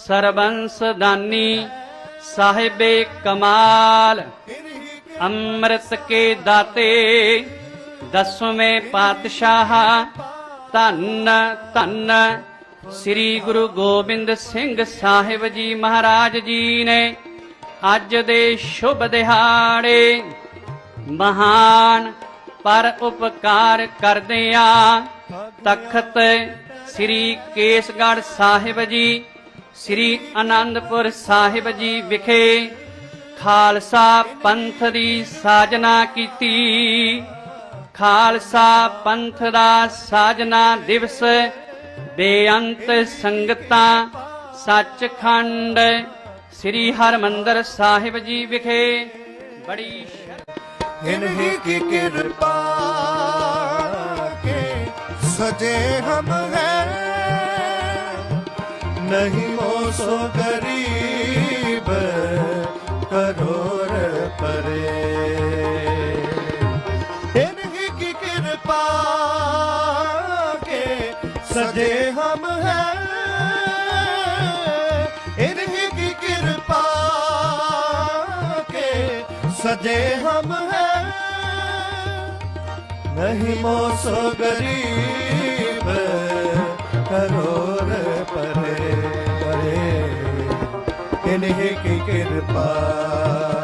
ਸਰਬੰਸ ਦਾਨੀ ਸਾਹਿਬੇ ਕਮਾਲ, ਅੰਮ੍ਰਿਤ ਕੇ ਦਾਤੇ, ਦਸਵੇਂ ਪਾਤਸ਼ਾਹ, ਧੰਨ ਧੰਨ ਸ੍ਰੀ ਗੁਰੂ ਗੋਬਿੰਦ ਸਿੰਘ ਸਾਹਿਬ ਜੀ ਮਹਾਰਾਜ ਜੀ ਨੇ ਅੱਜ ਦੇ ਸ਼ੁਭ ਦਿਹਾੜੇ ਮਹਾਨ ਪਰ ਉਪਕਾਰ ਕਰਦਿਆਂ ਤਖਤ ਸ੍ਰੀ ਕੇਸਗੜ੍ਹ ਸਾਹਿਬ ਜੀ ਸ੍ਰੀ ਅਨੰਦਪੁਰ ਸਾਹਿਬ ਜੀ ਵਿਖੇ ਖਾਲਸਾ ਪੰਥ ਦੀ ਸਾਜਨਾ ਕੀਤੀ। ਖਾਲਸਾ ਪੰਥ ਦਾ ਸਾਜਨਾ ਦਿਵਸ ਬੇਅੰਤ ਸੰਗਤਾਂ ਸੱਚਖੰਡ ਸ੍ਰੀ ਹਰਮੰਦਰ ਸਾਹਿਬ ਜੀ ਵਿਖੇ ਬੜੀ ਇਨਹੀ ਕੀ ਕਿਰਪਾ ਕੇ ਸਜੇ ਹਮ ਹੈ। नहीं हो सो गरीब करोड़ परे इन्हीं की कृपा के सजे हम हैं इन्हीं की कृपा के सजे हम हैं नहीं मोसो गरीब ਤਿਨਹਿ ਕੀ ਕਿਰਪਾ।